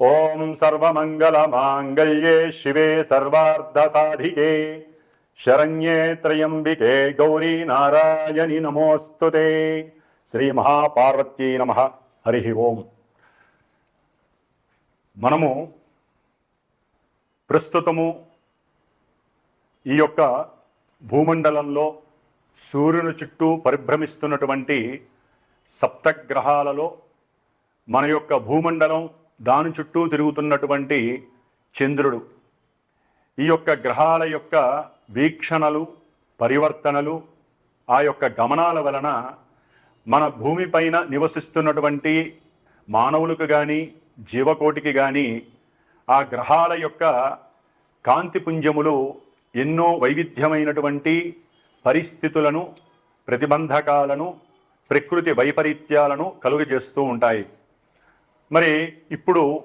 ఓం సర్వమంగళ మాంగళ్యే శివే సర్వార్థ సాధికే శరణ్యే త్రయంబికే గౌరీ నారాయణి నమోస్తుతే శ్రీ మహాపార్వతీ నమ. హరి ఓం. మనము ప్రస్తుతము ఈ యొక్క భూమండలంలో సూర్యుని చుట్టూ పరిభ్రమిస్తున్నటువంటి సప్తగ్రహాలలో మన యొక్క భూమండలం దాని చుట్టూ తిరుగుతున్నటువంటి చంద్రుడు. ఈ యొక్క గ్రహాల యొక్క వీక్షణలు పరివర్తనలు ఆ యొక్క గమనాల వలన మన భూమిపైన నివసిస్తున్నటువంటి మానవులకు కానీ జీవకోటికి కానీ ఆ గ్రహాల యొక్క కాంతిపుంజములు ఎన్నో వైవిధ్యమైనటువంటి పరిస్థితులను ప్రతిబంధకాలను ప్రకృతి వైపరీత్యాలను కలుగజేస్తూ ఉంటాయి. మరి ఇప్పుడు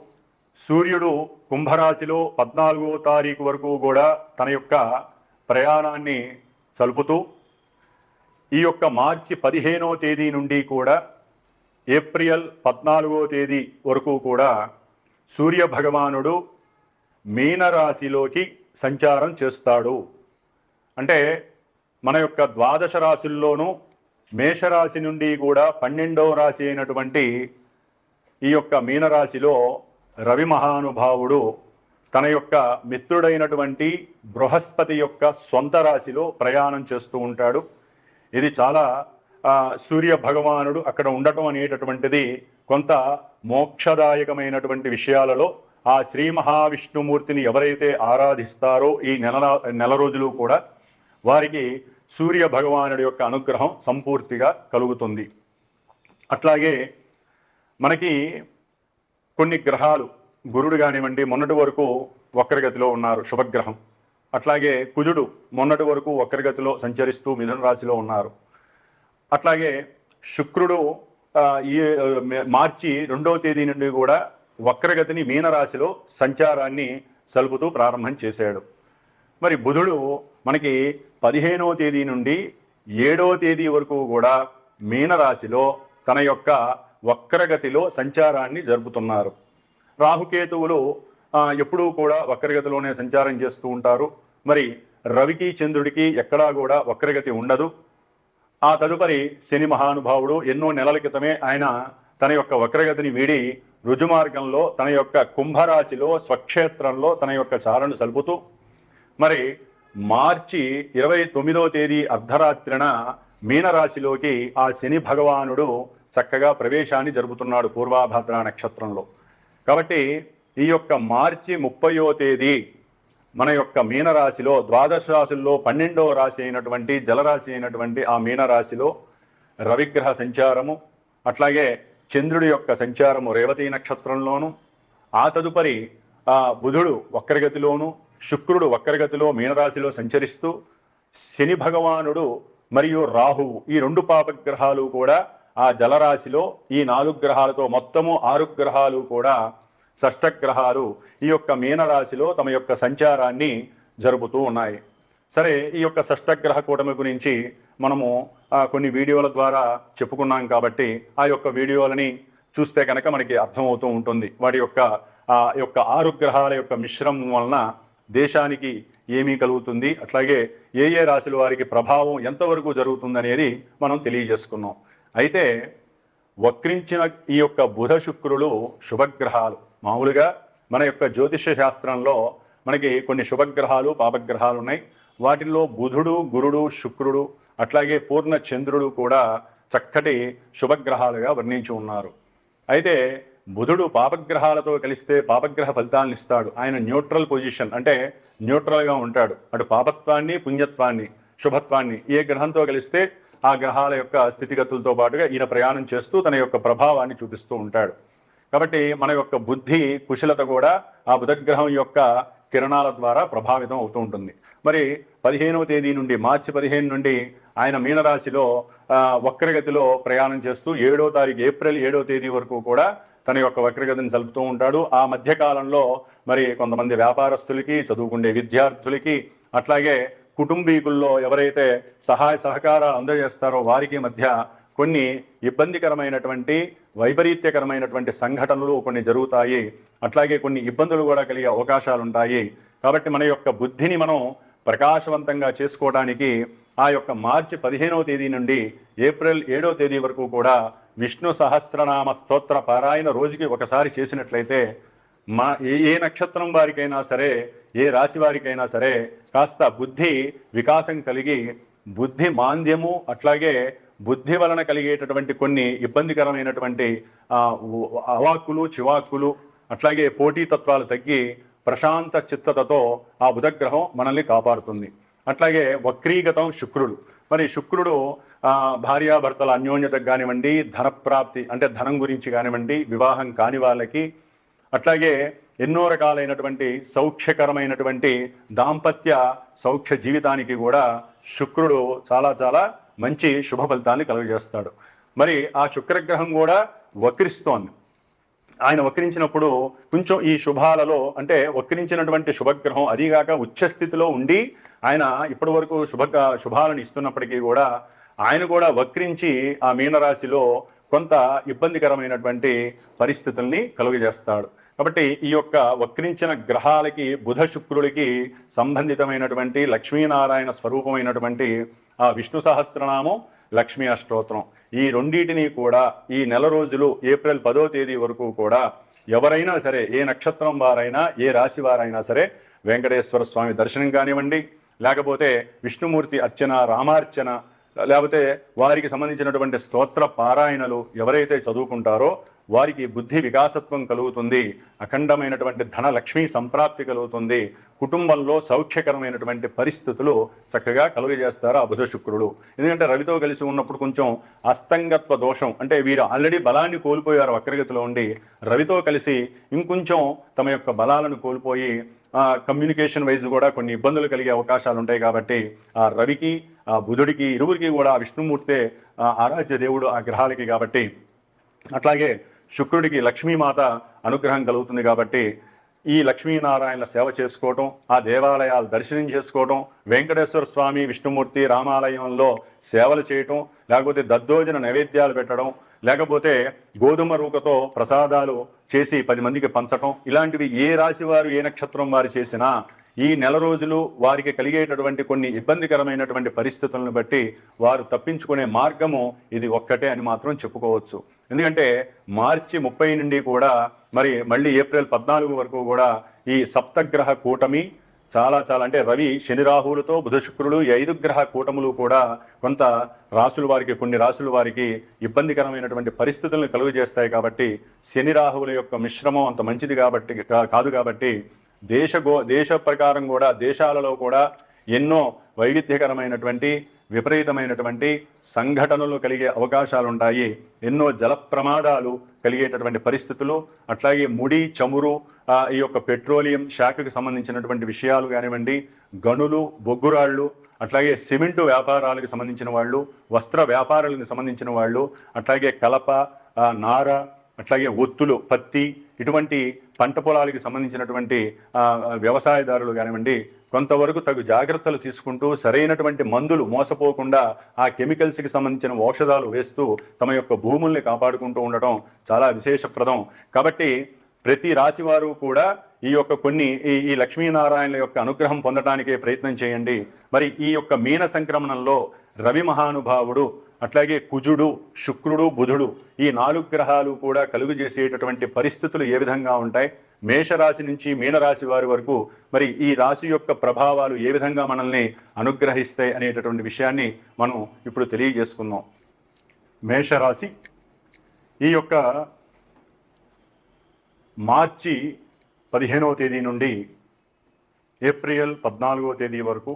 సూర్యుడు కుంభరాశిలో పద్నాలుగో తారీఖు వరకు కూడా తన యొక్క ప్రయాణాన్ని చలుపుతూ ఈ యొక్క మార్చి పదిహేనో తేదీ నుండి కూడా ఏప్రిల్ పద్నాలుగో తేదీ వరకు కూడా సూర్య భగవానుడు మీనరాశిలోకి సంచారం చేస్తాడు. అంటే మన యొక్క ద్వాదశ రాశుల్లోనూ మేషరాశి నుండి కూడా పన్నెండవ రాశి అయినటువంటి ఈ యొక్క మీనరాశిలో రవి మహానుభావుడు తన యొక్క మిత్రుడైనటువంటి బృహస్పతి యొక్క సొంత రాశిలో ప్రయాణం చేస్తూ ఉంటాడు. ఇది చాలా సూర్య భగవానుడు అక్కడ ఉండటం అనేటటువంటిది కొంత మోక్షదాయకమైనటువంటి విషయాలలో ఆ శ్రీ మహావిష్ణుమూర్తిని ఎవరైతే ఆరాధిస్తారో ఈ నెల నెల రోజులు కూడా వారికి సూర్య భగవానుడి యొక్క అనుగ్రహం సంపూర్తిగా కలుగుతుంది. అట్లాగే మనకి కొన్ని గ్రహాలు గురుడు కానివ్వండి మొన్నటి వరకు వక్రగతిలో ఉన్నారు శుభగ్రహం. అట్లాగే కుజుడు మొన్నటి వరకు వక్రగతిలో సంచరిస్తూ మిథున రాశిలో ఉన్నారు. అట్లాగే శుక్రుడు ఈ మార్చి రెండవ తేదీ నుండి కూడా వక్రగతిని మీనరాశిలో సంచారాన్ని సలుపుతూ ప్రారంభం చేశాడు. మరి బుధుడు మనకి పదిహేనవ తేదీ నుండి ఏడవ తేదీ వరకు కూడా మీనరాశిలో తన యొక్క వక్రగతిలో సంచారాన్ని జరుపుతున్నారు. రాహుకేతువులు ఎప్పుడూ కూడా వక్రగతిలోనే సంచారం చేస్తూ ఉంటారు. మరి రవికి చంద్రుడికి ఎక్కడా కూడా వక్రగతి ఉండదు. ఆ తదుపరి శని మహానుభావుడు ఎన్నో నెలల క్రితమే ఆయన తన యొక్క వక్రగతిని వీడి రుజుమార్గంలో తన యొక్క కుంభరాశిలో స్వక్షేత్రంలో తన యొక్క చారను సలుపుతూ మరి మార్చి ఇరవై తొమ్మిదో తేదీ అర్ధరాత్రిన మీనరాశిలోకి ఆ శని భగవానుడు చక్కగా ప్రవేశాన్ని జరుపుతున్నాడు పూర్వాభద్ర నక్షత్రంలో. కాబట్టి ఈ యొక్క మార్చి ముప్పయో తేదీ మన యొక్క మీనరాశిలో ద్వాదశ రాశుల్లో పన్నెండవ రాశి అయినటువంటి జలరాశి అయినటువంటి ఆ మీనరాశిలో రవిగ్రహ సంచారము అట్లాగే చంద్రుడి యొక్క సంచారము రేవతి నక్షత్రంలోను ఆ తదుపరి ఆ బుధుడు వక్రగతిలోను శుక్రుడు వక్రగతిలో మీనరాశిలో సంచరిస్తూ శని భగవానుడు మరియు రాహువు ఈ రెండు పాపగ్రహాలు కూడా ఆ జలరాశిలో ఈ నాలుగు గ్రహాలతో మొత్తము ఆరు గ్రహాలు కూడా షష్టగ్రహాలు ఈ యొక్క మీనరాశిలో తమ యొక్క సంచారాన్ని జరుపుతూ ఉన్నాయి. సరే ఈ యొక్క షష్టగ్రహ కూటమి గురించి మనము కొన్ని వీడియోల ద్వారా చెప్పుకున్నాం కాబట్టి ఆ యొక్క వీడియోలని చూస్తే కనుక మనకి అర్థమవుతూ ఉంటుంది. వాటి యొక్క ఆ యొక్క ఆరు గ్రహాల యొక్క మిశ్రమం వలన దేశానికి ఏమీ కలుగుతుంది అట్లాగే ఏ ఏ రాశుల వారికి ప్రభావం ఎంతవరకు జరుగుతుంది అనేది మనం తెలియజేసుకున్నాం. అయితే వక్రించిన ఈ యొక్క బుధ శుక్రులు శుభగ్రహాలు. మామూలుగా మన యొక్క జ్యోతిష శాస్త్రంలో మనకి కొన్ని శుభగ్రహాలు పాపగ్రహాలు ఉన్నాయి. వాటిల్లో బుధుడు గురుడు శుక్రుడు అట్లాగే పూర్ణ చంద్రుడు కూడా చక్కటి శుభగ్రహాలుగా వర్ణించి ఉన్నారు. అయితే బుధుడు పాపగ్రహాలతో కలిస్తే పాపగ్రహ ఫలితాలను ఇస్తాడు. ఆయన న్యూట్రల్ పొజిషన్ అంటే న్యూట్రల్గా ఉంటాడు. అటు పాపత్వాన్ని పుణ్యత్వాన్ని శుభత్వాన్ని ఏ గ్రహంతో కలిస్తే ఆ గ్రహాల యొక్క స్థితిగతులతో పాటుగా ఈయన ప్రయాణం చేస్తూ తన యొక్క ప్రభావాన్ని చూపిస్తూ ఉంటాడు. కాబట్టి మన యొక్క బుద్ధి కుశలత కూడా ఆ బుధగ్రహం యొక్క కిరణాల ద్వారా ప్రభావితం అవుతూ ఉంటుంది. మరి పదిహేనవ తేదీ నుండి మార్చి పదిహేను నుండి ఆయన మీనరాశిలో వక్రగతిలో ప్రయాణం చేస్తూ ఏడో తారీఖు ఏప్రిల్ ఏడో తేదీ వరకు కూడా తన యొక్క వక్రగతిని జరుపుతూ ఉంటాడు. ఆ మధ్యకాలంలో మరి కొంతమంది వ్యాపారస్తులకి చదువుకునే విద్యార్థులకి అట్లాగే కుటుంబీకుల్లో ఎవరైతే సహాయ సహకారాలు అందజేస్తారో వారికి మధ్య కొన్ని ఇబ్బందికరమైనటువంటి వైపరీత్యకరమైనటువంటి సంఘటనలు కొన్ని జరుగుతాయి. అట్లాగే కొన్ని ఇబ్బందులు కూడా కలిగే అవకాశాలు ఉంటాయి కాబట్టి మన యొక్క బుద్ధిని మనం ప్రకాశవంతంగా చేసుకోవడానికి ఆ యొక్క మార్చి పదిహేనవ తేదీ నుండి ఏప్రిల్ ఏడవ తేదీ వరకు కూడా విష్ణు సహస్రనామ స్తోత్ర పారాయణ రోజుకి ఒకసారి చేసినట్లయితే మా ఏ ఏ నక్షత్రం వారికైనా సరే ఏ రాశి వారికైనా సరే కాస్త బుద్ధి వికాసం కలిగి బుద్ధి మాంద్యము అట్లాగే బుద్ధి వలన కలిగేటటువంటి కొన్ని ఇబ్బందికరమైనటువంటి అవాక్కులు చివాక్కులు అట్లాగే పోటీతత్వాలు తగ్గి ప్రశాంత చిత్తతతో ఆ బుధగ్రహం మనల్ని కాపాడుతుంది. అట్లాగే వక్రీగతం శుక్రుడు. మరి శుక్రుడు భార్యాభర్తల అన్యోన్యతకు కానివ్వండి ధనప్రాప్తి అంటే ధనం గురించి కానివ్వండి వివాహం కాని వాళ్ళకి అట్లాగే ఎన్నో రకాలైనటువంటి సౌఖ్యకరమైనటువంటి దాంపత్య సౌఖ్య జీవితానికి కూడా శుక్రుడు చాలా చాలా మంచి శుభ ఫలితాన్ని కలుగజేస్తాడు. మరి ఆ శుక్రగ్రహం కూడా వక్రిస్తోంది. ఆయన వక్రించినప్పుడు కొంచెం ఈ శుభాలలో అంటే వక్రించినటువంటి శుభగ్రహం అదీగాక ఉచ్చస్థితిలో ఉండి ఆయన ఇప్పటి వరకు శుభ శుభాలను ఇస్తున్నప్పటికీ కూడా ఆయన కూడా వక్రించి ఆ మీనరాశిలో కొంత ఇబ్బందికరమైనటువంటి పరిస్థితుల్ని కలుగజేస్తాడు. కాబట్టి ఈ యొక్క వక్రించిన గ్రహాలకి బుధ శుక్రులకి సంబంధితమైనటువంటి లక్ష్మీనారాయణ స్వరూపమైనటువంటి ఆ విష్ణు సహస్రనామం లక్ష్మీ అష్టోత్తరం ఈ రెండింటిని కూడా ఈ నెల రోజులు ఏప్రిల్ పదో తేదీ వరకు కూడా ఎవరైనా సరే ఏ నక్షత్రం వారైనా ఏ రాశి వారైనా సరే వెంకటేశ్వర స్వామి దర్శనం కానివ్వండి లేకపోతే విష్ణుమూర్తి అర్చన రామార్చన లేకపోతే వారికి సంబంధించినటువంటి స్తోత్ర పారాయణలు ఎవరైతే చదువుకుంటారో వారికి బుద్ధి వికాసత్వం కలుగుతుంది అఖండమైనటువంటి ధనలక్ష్మి సంప్రాప్తి కలుగుతుంది కుటుంబంలో సౌఖ్యకరమైనటువంటి పరిస్థితులు చక్కగా కలుగజేస్తారు ఆ బుధ శుక్రుడు. ఎందుకంటే రవితో కలిసి ఉన్నప్పుడు కొంచెం అస్తంగత్వ దోషం అంటే వీరు ఆల్రెడీ బలాన్ని కోల్పోయారు వక్రగతిలో ఉండి రవితో కలిసి ఇంకొంచెం తమ యొక్క బలాలను కోల్పోయి ఆ, కమ్యూనికేషన్ వైజ్ కూడా కొన్ని ఇబ్బందులు కలిగే అవకాశాలు ఉంటాయి కాబట్టి ఆ రవికి ఆ బుధుడికి ఇరువురికి కూడా విష్ణుమూర్తే ఆరాధ్య దేవుడు ఆ గ్రహాలకి కాబట్టి అట్లాగే శుక్రుడికి లక్ష్మీమాత అనుగ్రహం కలుగుతుంది కాబట్టి ఈ లక్ష్మీనారాయణ సేవ చేసుకోవటం ఆ దేవాలయాలు దర్శనం చేసుకోవటం వెంకటేశ్వర స్వామి విష్ణుమూర్తి రామాలయంలో సేవలు చేయటం లేకపోతే దద్దోజన నైవేద్యాలు పెట్టడం లేకపోతే గోధుమ రూకతో ప్రసాదాలు చేసి పది మందికి పంచటం ఇలాంటివి ఏ రాశి వారు ఏ నక్షత్రం వారు చేసినా ఈ నెల రోజులు వారికి కలిగేటటువంటి కొన్ని ఇబ్బందికరమైనటువంటి పరిస్థితులను బట్టి వారు తప్పించుకునే మార్గము ఇది ఒక్కటే అని మాత్రం చెప్పుకోవచ్చు. ఎందుకంటే మార్చి ముప్పై నుండి కూడా మరి మళ్ళీ ఏప్రిల్ పద్నాలుగు వరకు కూడా ఈ సప్తగ్రహ కూటమి చాలా చాలా అంటే రవి శని రాహులతో బుధ శుక్రుడు ఈ ఐదు గ్రహ కూటములు కూడా కొంత రాసుల వారికి కొన్ని రాసుల వారికి ఇబ్బందికరమైనటువంటి పరిస్థితులను కలుగజేస్తాయి కాబట్టి శని రాహువుల యొక్క మిశ్రమం అంత మంచిది కాబట్టి కా- కాదు కాబట్టి దేశ గో దేశ ప్రకారం కూడా దేశాలలో కూడా ఎన్నో వైవిధ్యకరమైనటువంటి విపరీతమైనటువంటి సంఘటనలు కలిగే అవకాశాలు ఉంటాయి ఎన్నో జల ప్రమాదాలు కలిగేటటువంటి పరిస్థితులు అట్లాగే ముడి చమురు ఈ యొక్క పెట్రోలియం శాఖకు సంబంధించినటువంటి విషయాలు కానివ్వండి గనులు బొగ్గురాళ్ళు అట్లాగే సిమెంటు వ్యాపారాలకు సంబంధించిన వాళ్ళు వస్త్ర వ్యాపారాలకు సంబంధించిన వాళ్ళు అట్లాగే కలప నార అట్లాగే ఒత్తులు పత్తి ఇటువంటి పంట పొలాలకు సంబంధించినటువంటి వ్యవసాయదారులు కానివ్వండి కొంతవరకు తగు జాగ్రత్తలు తీసుకుంటూ సరైనటువంటి మందులు మోసపోకుండా ఆ కెమికల్స్కి సంబంధించిన ఔషధాలు వేస్తూ తమ యొక్క భూముల్ని కాపాడుకుంటూ ఉండటం చాలా విశేషప్రదం. కాబట్టి ప్రతి రాశి వారు కూడా ఈ యొక్క కొన్ని ఈ ఈ లక్ష్మీనారాయణల యొక్క అనుగ్రహం పొందడానికే ప్రయత్నం చేయండి. మరి ఈ యొక్క మీన సంక్రమణంలో రవి మహానుభావుడు అట్లాగే కుజుడు శుక్రుడు బుధుడు ఈ నాలుగు గ్రహాలు కూడా కలుగు చేసేటటువంటి పరిస్థితులు ఏ విధంగా ఉంటాయి? మేషరాశి నుంచి మీనరాశి వారి వరకు మరి ఈ రాశి యొక్క ప్రభావాలు ఏ విధంగా మనల్ని అనుగ్రహిస్తాయి అనేటటువంటి విషయాన్ని మనం ఇప్పుడు తెలియజేసుకుందాం. మేషరాశి ఈ యొక్క మార్చి పదిహేనవ తేదీ నుండి ఏప్రిల్ పద్నాలుగవ తేదీ వరకు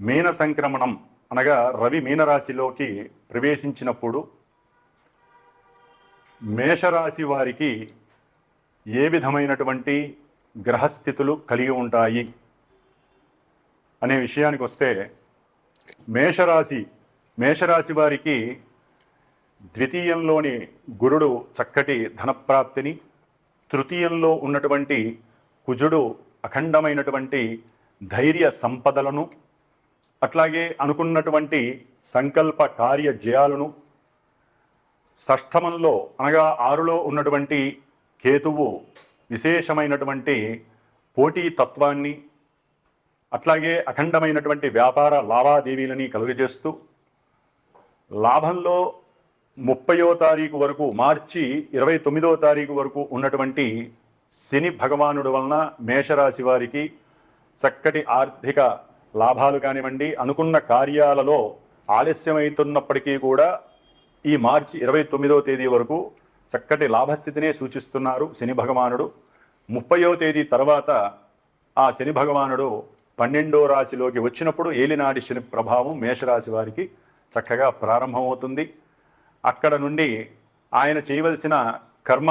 మీన సంక్రమణం అనగా రవి మీనరాశిలోకి ప్రవేశించినప్పుడు మేషరాశి వారికి ఏ విధమైనటువంటి గ్రహస్థితులు కలిగి ఉంటాయి అనే విషయానికి వస్తే మేషరాశి మేషరాశి వారికి ద్వితీయంలోని గురుడు చక్కటి ధనప్రాప్తిని తృతీయంలో ఉన్నటువంటి కుజుడు అఖండమైనటువంటి ధైర్య సంపదలను అట్లాగే అనుకున్నటువంటి సంకల్ప కార్య జయాలను షష్ఠమంలో అనగా ఆరులో ఉన్నటువంటి కేతువు విశేషమైనటువంటి పోటీ తత్వాన్ని అట్లాగే అఖండమైనటువంటి వ్యాపార లావాదేవీలని కలుగజేస్తూ లాభంలో ముప్పయో తారీఖు వరకు మార్చి ఇరవై తొమ్మిదో తారీఖు వరకు ఉన్నటువంటి శని భగవానుడి వలన మేషరాశి వారికి చక్కటి ఆర్థిక లాభాలు కానివ్వండి అనుకున్న కార్యాలలో ఆలస్యమవుతున్నప్పటికీ కూడా ఈ మార్చి ఇరవై తొమ్మిదో తేదీ వరకు చక్కటి లాభస్థితినే సూచిస్తున్నారు శని భగవానుడు. ముప్పయో తేదీ తర్వాత ఆ శని భగవానుడు పన్నెండో రాశిలోకి వచ్చినప్పుడు ఏలినాడి శని ప్రభావం మేషరాశి వారికి చక్కగా ప్రారంభమవుతుంది. అక్కడ నుండి ఆయన చేయవలసిన కర్మ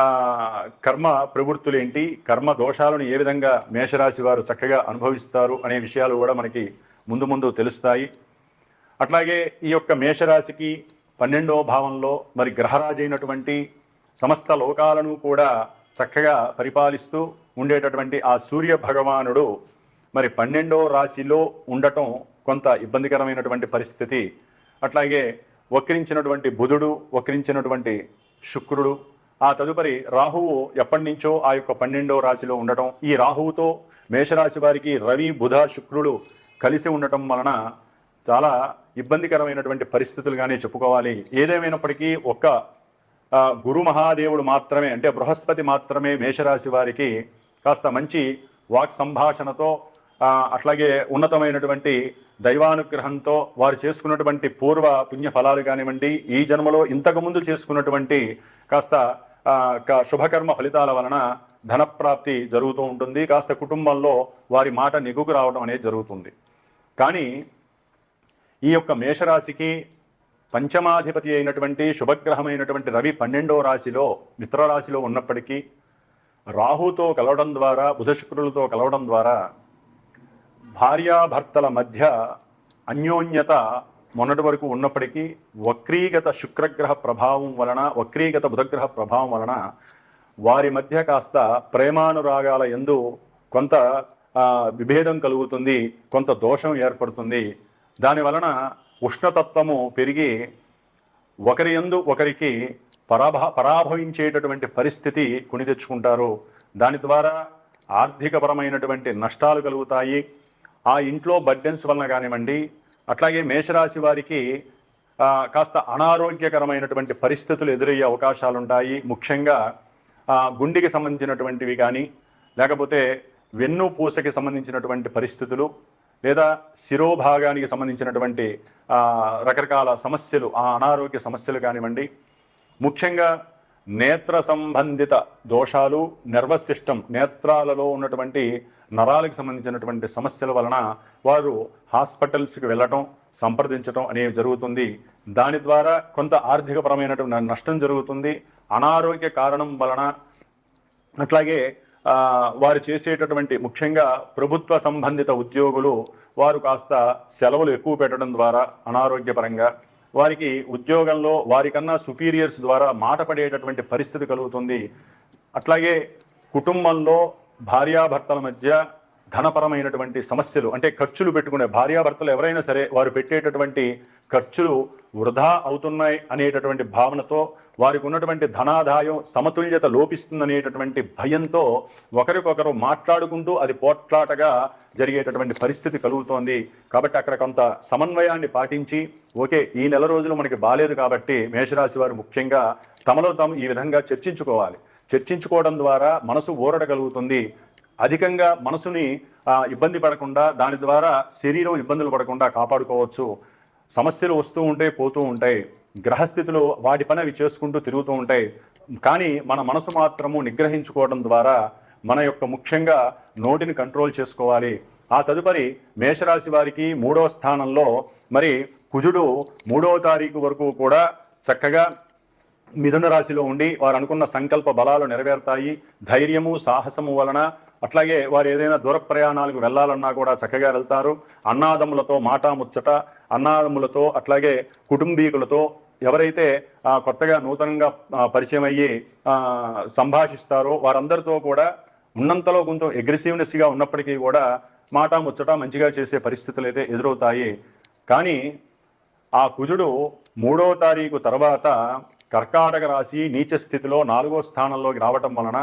కర్మ కర్మ ప్రవృత్తులేంటి కర్మ దోషాలను ఏ విధంగా మేషరాశి వారు చక్కగా అనుభవిస్తారు అనే విషయాలు కూడా మనకి ముందు ముందు తెలుస్తాయి. అట్లాగే ఈ యొక్క మేషరాశికి పన్నెండవ భావంలో మరి గ్రహరాజు అయినటువంటి సమస్త లోకాలను కూడా చక్కగా పరిపాలిస్తూ ఉండేటటువంటి ఆ సూర్య భగవానుడు మరి పన్నెండవ రాశిలో ఉండటం కొంత ఇబ్బందికరమైనటువంటి పరిస్థితి. అట్లాగే వక్రించినటువంటి బుధుడు వక్రించినటువంటి శుక్రుడు ఆ తదుపరి రాహువు ఎప్పటి నుంచో ఆ యొక్క పన్నెండవ రాశిలో ఉండటం. ఈ రాహువుతో మేషరాశి వారికి రవి బుధ శుక్రుడు కలిసి ఉండటం వలన చాలా ఇబ్బందికరమైనటువంటి పరిస్థితులుగానే చెప్పుకోవాలి. ఏదేమైనప్పటికీ ఒక్క గురు మహాదేవుడు మాత్రమే అంటే బృహస్పతి మాత్రమే మేషరాశి వారికి కాస్త మంచి వాక్ సంభాషణతో అట్లాగే ఉన్నతమైనటువంటి దైవానుగ్రహంతో వారు చేసుకున్నటువంటి పూర్వ పుణ్య ఫలాలు కానివ్వండి ఈ జన్మలో ఇంతకుముందు చేసుకున్నటువంటి కాస్త శుభకర్మ ఫలితాల వలన ధనప్రాప్తి జరుగుతూ ఉంటుంది. కాస్త కుటుంబంలో వారి మాట నిగుకు రావడం అనేది జరుగుతుంది. కానీ ఈ యొక్క మేషరాశికి పంచమాధిపతి అయినటువంటి శుభగ్రహమైనటువంటి రవి పన్నెండవ రాశిలో మిత్రరాశిలో ఉన్నప్పటికీ రాహుతో కలవడం ద్వారా బుధ శుక్రులతో కలవడం ద్వారా భార్యాభర్తల మధ్య అన్యోన్యత మొన్నటి వరకు ఉన్నప్పటికీ వక్రీగత శుక్రగ్రహ ప్రభావం వలన వక్రీగత బుధగ్రహ ప్రభావం వలన వారి మధ్య కాస్త ప్రేమానురాగాల ఎందు కొంత విభేదం కలుగుతుంది కొంత దోషం ఏర్పడుతుంది. దాని వలన ఉష్ణతత్వము పెరిగి ఒకరి ఎందు ఒకరికి పరాభ పరాభవించేటటువంటి పరిస్థితి కొని తెచ్చుకుంటారు. దాని ద్వారా ఆర్థికపరమైనటువంటి నష్టాలు కలుగుతాయి. ఆ ఇంట్లో బర్డెన్స్ వలన కానివ్వండి అట్లాగే మేషరాశి వారికి కాస్త అనారోగ్యకరమైనటువంటి పరిస్థితులు ఎదురయ్యే అవకాశాలు ఉంటాయి ముఖ్యంగా గుండెకి సంబంధించినటువంటివి కానీ లేకపోతే వెన్ను పూసకి సంబంధించినటువంటి పరిస్థితులు లేదా శిరోభాగానికి సంబంధించినటువంటి రకరకాల సమస్యలు ఆ అనారోగ్య సమస్యలు కానివ్వండి. ముఖ్యంగా నేత్ర సంబంధిత దోషాలు నర్వస్ సిస్టమ్ నేత్రాలలో ఉన్నటువంటి నరాలకు సంబంధించినటువంటి సమస్యల వలన వారు హాస్పిటల్స్కి వెళ్ళటం సంప్రదించటం అనేవి జరుగుతుంది. దాని ద్వారా కొంత ఆర్థికపరమైనటువంటి నష్టం జరుగుతుంది. అనారోగ్య కారణం వలన అట్లాగే వారు చేసేటటువంటి ముఖ్యంగా ప్రభుత్వ సంబంధిత ఉద్యోగులు వారు కాస్త సెలవులు ఎక్కువ పెట్టడం ద్వారా అనారోగ్యపరంగా వారికి ఉద్యోగంలో వారికన్నా సుపీరియర్స్ ద్వారా మాట పడేటటువంటి పరిస్థితి కలుగుతుంది. అట్లాగే కుటుంబంలో భార్యాభర్తల మధ్య ధనపరమైనటువంటి సమస్యలు అంటే ఖర్చులు పెట్టుకునే భార్యాభర్తలు ఎవరైనా సరే వారు పెట్టేటటువంటి ఖర్చులు వృధా అవుతున్నాయి అనేటటువంటి భావనతో వారికి ఉన్నటువంటి ధనాదాయం సమతుల్యత లోపిస్తుందనేటటువంటి భయంతో ఒకరికొకరు మాట్లాడుకుంటూ అది పోట్లాటగా జరిగేటటువంటి పరిస్థితి కలుగుతోంది. కాబట్టి అక్కడ కొంత సమన్వయాన్ని పాటించి ఓకే ఈ నెల రోజులు మనకి బాలేదు కాబట్టి మేషరాశి వారు ముఖ్యంగా తమలో తాము ఈ విధంగా చర్చించుకోవాలి. చర్చించుకోవడం ద్వారా మనసు ఊరట కలుగుతుంది అధికంగా మనసుని ఇబ్బంది పడకుండా దాని ద్వారా శరీరం ఇబ్బందులు పడకుండా కాపాడుకోవచ్చు. సమస్యలు వస్తూ ఉంటాయి పోతూ ఉంటాయి. గ్రహస్థితులు వాటి పని అవి చేసుకుంటూ తిరుగుతూ ఉంటాయి. కానీ మన మనసు మాత్రము నిగ్రహించుకోవడం ద్వారా మన యొక్క ముఖ్యంగా నోటిని కంట్రోల్ చేసుకోవాలి. ఆ తదుపరి మేషరాశి వారికి మూడవ స్థానంలో మరి కుజుడు మూడవ తారీఖు వరకు కూడా చక్కగా మిథున రాశిలో ఉండి వారు అనుకున్న సంకల్ప బలాలు నెరవేరుతాయి. ధైర్యము సాహసము వలన అట్లాగే వారు ఏదైనా దూర ప్రయాణాలకు వెళ్ళాలన్నా కూడా చక్కగా వెళ్తారు. అన్నాదములతో మాటా ముచ్చట అన్నాదములతో అట్లాగే కుటుంబీకులతో ఎవరైతే కొత్తగా నూతనంగా పరిచయం అయ్యి సంభాషిస్తారో వారందరితో కూడా ఉన్నంతలో కొంచెం అగ్రెసివ్నెస్గా ఉన్నప్పటికీ కూడా మాట ముచ్చట మంచిగా చేసే పరిస్థితులు అయితే ఎదురవుతాయి. కానీ ఆ కుజుడు మూడో తారీఖు తర్వాత కర్కాటక రాశి నీచ స్థితిలో నాలుగో స్థానంలోకి రావటం వలన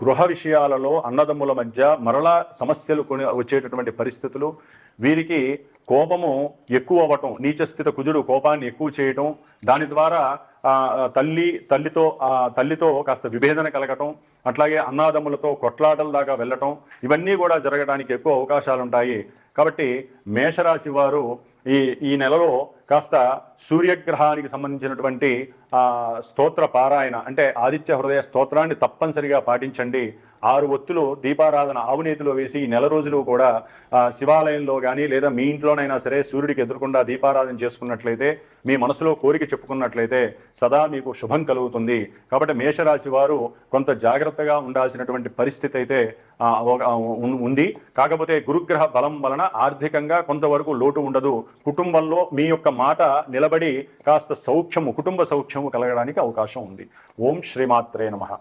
గృహ విషయాలలో అన్నదమ్ముల మధ్య మరలా సమస్యలు కొని వచ్చేటటువంటి పరిస్థితులు. వీరికి కోపము ఎక్కువ అవ్వటం నీచ స్థితి కుజుడు కోపాన్ని ఎక్కువ చేయటం దాని ద్వారా తల్లి తల్లితో తల్లితో కాస్త విభేదన కలగటం అట్లాగే అన్నాదమ్ములతో కొట్లాటల దాకా వెళ్ళటం ఇవన్నీ కూడా జరగడానికి ఎక్కువ అవకాశాలు ఉంటాయి కాబట్టి మేషరాశి వారు ఈ ఈ నెలలో కాస్త సూర్యగ్రహానికి సంబంధించినటువంటి స్తోత్ర పారాయణ అంటే ఆదిత్య హృదయ స్తోత్రాన్ని తప్పనిసరిగా పాటించండి. ఆరు ఒత్తులు దీపారాధన ఆవునేతిలో వేసి ఈ నెల రోజులు కూడా శివాలయంలో కానీ లేదా మీ ఇంట్లోనైనా సరే సూర్యుడికి ఎదురకుండా దీపారాధన చేసుకున్నట్లయితే మీ మనసులో కోరిక చెప్పుకున్నట్లయితే సదా మీకు శుభం కలుగుతుంది. కాబట్టి మేషరాశి వారు కొంత జాగ్రత్తగా ఉండాల్సినటువంటి పరిస్థితి అయితే ఉంది. కాకపోతే గురుగ్రహ బలం వలన ఆర్థికంగా కొంతవరకు లోటు ఉండదు. కుటుంబంలో మీ యొక్క మాట నిలబడి కాస్త సౌఖ్యము కుటుంబ సౌఖ్యము కలగడానికి అవకాశం ఉంది. ఓం శ్రీమాత్రే నమః.